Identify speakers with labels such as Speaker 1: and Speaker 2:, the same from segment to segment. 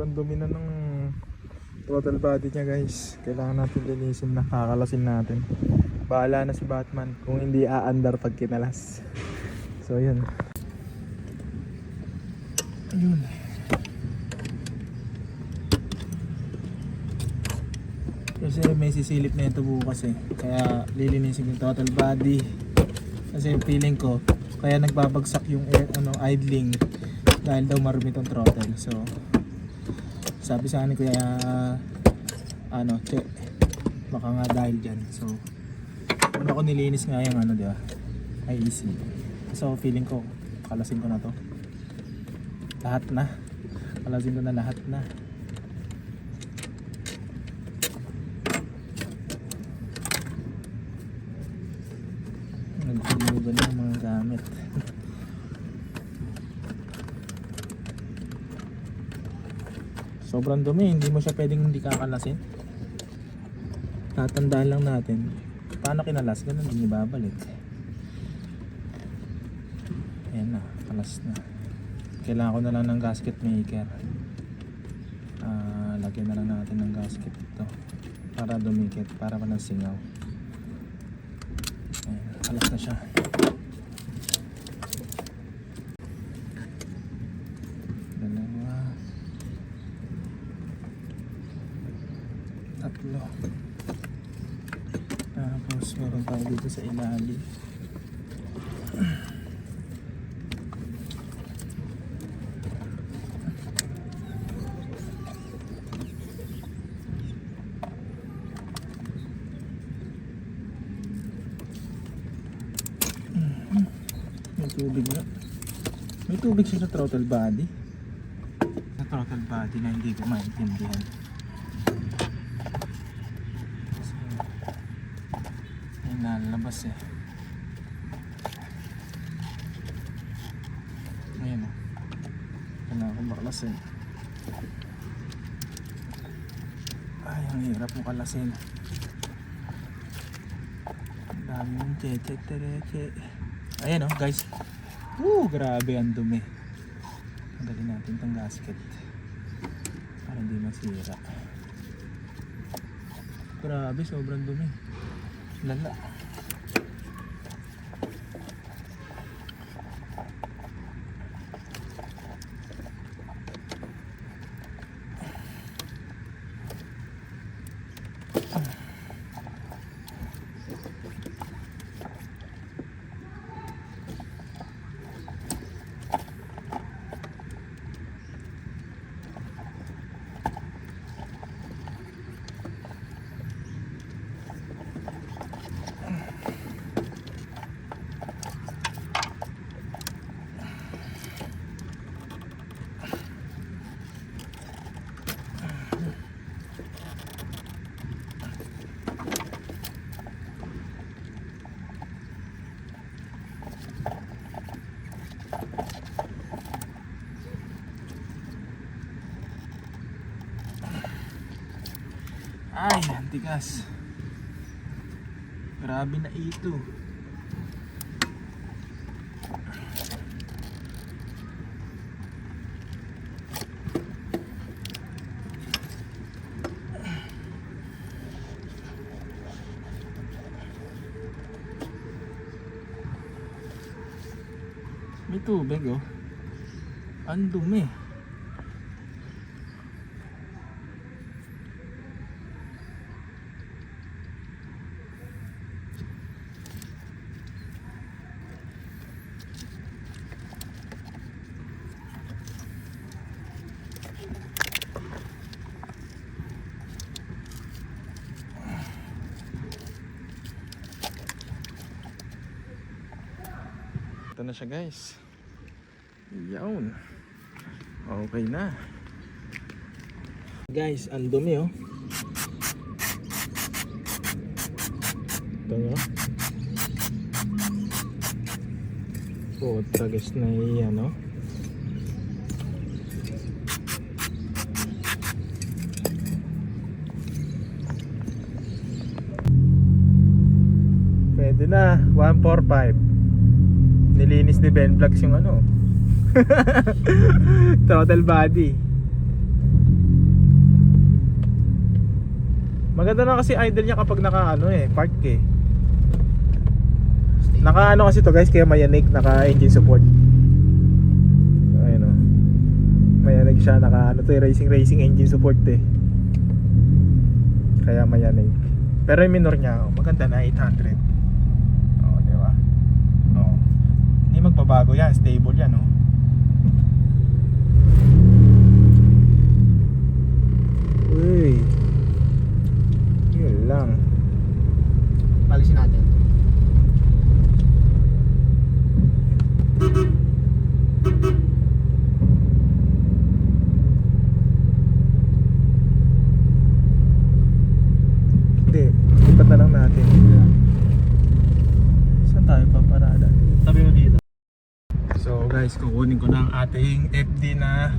Speaker 1: sobrang dumi na ng throttle body niya guys. Kailangan natin linisin na, kakalasin natin. Bahala na si Batman kung hindi aandar pag kinalas. So yun. Ayun. Kasi may sisilip na ito bukas eh. Kaya lilinisin yung total body. Kasi feeling ko, kaya nagbabagsak yung air, ano, idling dahil daw marumi tong throttle. So, sabi sa akin kuya, ano, check. Baka nga dahil dyan. So, una ko nilinis nga yung ano, di ba? IEC. So, feeling ko, kalasin ko na to. Lahat na. Kalasin ko na lahat na. Nagtulugan ng mga gamit. Sobrang dumi, hindi mo siya pwedeng hindi kakalasin. Tatandaan lang natin, paano kinalas, ganun din ibabalik. Ayan na, kalas na. Kailangan ko na lang ng gasket maker. Ah, lagyan na lang natin ng gasket ito para dumikit, para walang singaw. Ayan, kalas na siya. Tatlo. Tapos meron tayo dito sa ilalim. Tubig na. May tubig siya sa throttle body. Sa throttle body na hindi ko maintindihan. Kasi may nalabas eh. Ayan o. Kailangan ko baklasin. Ay, ang hirap mo kalasin. Ang dami mong cheche tereche. Ayan o guys. Woo, grabe ang dumi. Tanggalin natin tong gasket. Para hindi masira. Grabe, sobrang dumi. Lala. Ay, ang tigas. Grabe na ito. May tubig oh. Ang dumi. Ito na siya guys. Yawn. Okay na. Guys, ang dumi oh. Ito nyo. Puta guys na iyan oh. Pwede na, 145 nilinis ni Ben Vlogs yung ano. Throttle body. Maganda na kasi idle niya kapag naka ano eh park eh. Naka ano kasi to guys kaya mayanig naka engine support. Ayun oh. o mayanig siya naka ano to eh, racing racing engine support eh. Kaya mayanig pero yung minor niya oh, maganda na 800 Hindi magbabago yan, stable yan oh. Uy. Yun lang.
Speaker 2: Palisin natin.
Speaker 1: Hindi, lipat na lang natin. Saan tayo paparada?
Speaker 2: Tabi mo dito.
Speaker 1: Guys, kukunin ko na ang ating FD na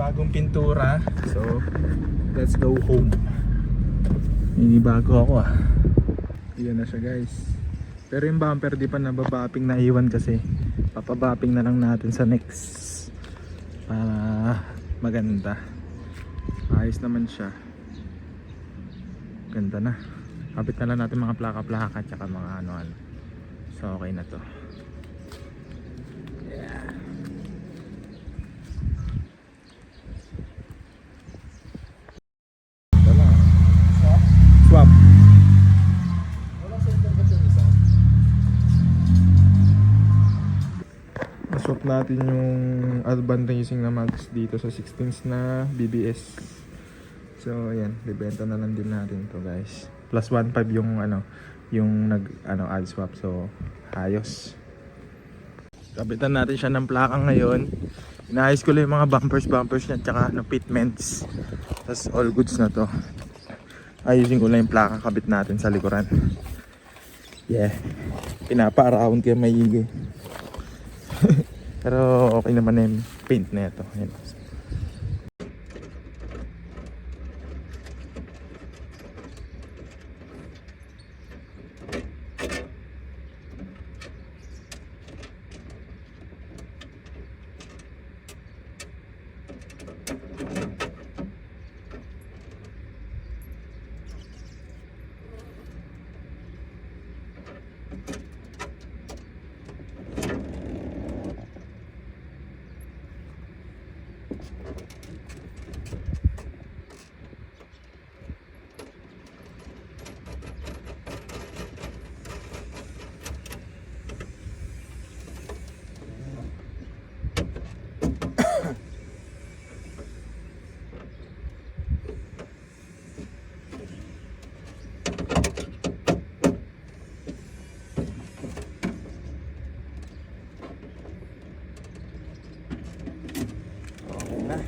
Speaker 1: bagong pintura. So, let's go home. bago ako ah. Yan na siya guys. Pero yung bumper di pa nababapping na iwan kasi. Papabapping na lang natin sa next. Para maganda. Ayos naman siya. Ganda na. Kapit na lang natin mga plaka-plaka at saka mga ano-ano. So okay na to. Natin yung Alban Racing na mags dito sa 16s na BBS. So ayan, bibenta na lang din natin to guys. Plus 1.5 yung ano, yung nag ano add swap. So ayos. Kapitan natin siya ng plaka ngayon. Inaayos ko lang yung mga bumpers bumpers niya tsaka ano fitments. Tapos all goods na to. Ayusin ko lang yung plaka kabit natin sa likuran. Yeah. Pinapa-around kaya maigi. Pero okay naman na yung paint na ito. Ayan. Okay na.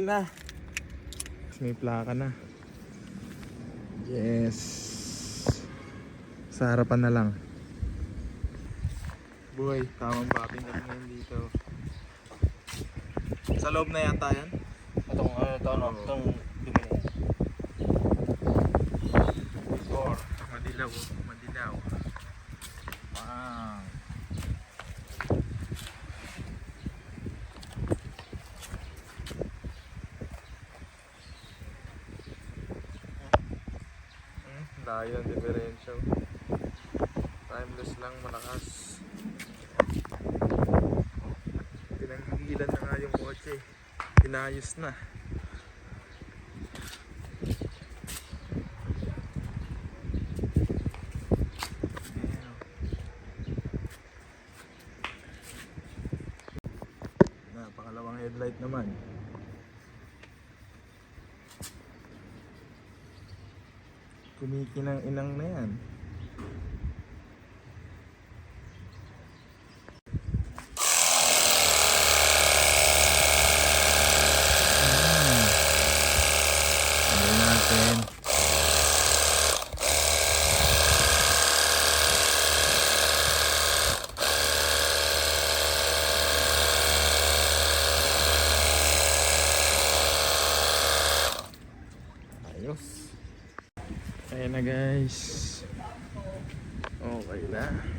Speaker 1: Na. May plaka na. Yes. Sa harapan na lang. Boy, tamang bapping kami ngayon dito. Sa loob na yata yan?
Speaker 2: Itong ano ito, no? Itong dumi.
Speaker 1: Or, madilaw. Madilaw. Wow. Hmm, layo ng diferensya. Timeless lang, malakas. Pinanggigilan na nga yung kotse. Pinayos na. Ayan. Na, pangalawang headlight naman. Kumikinang inang na yan. Na guys. Oh, okay na.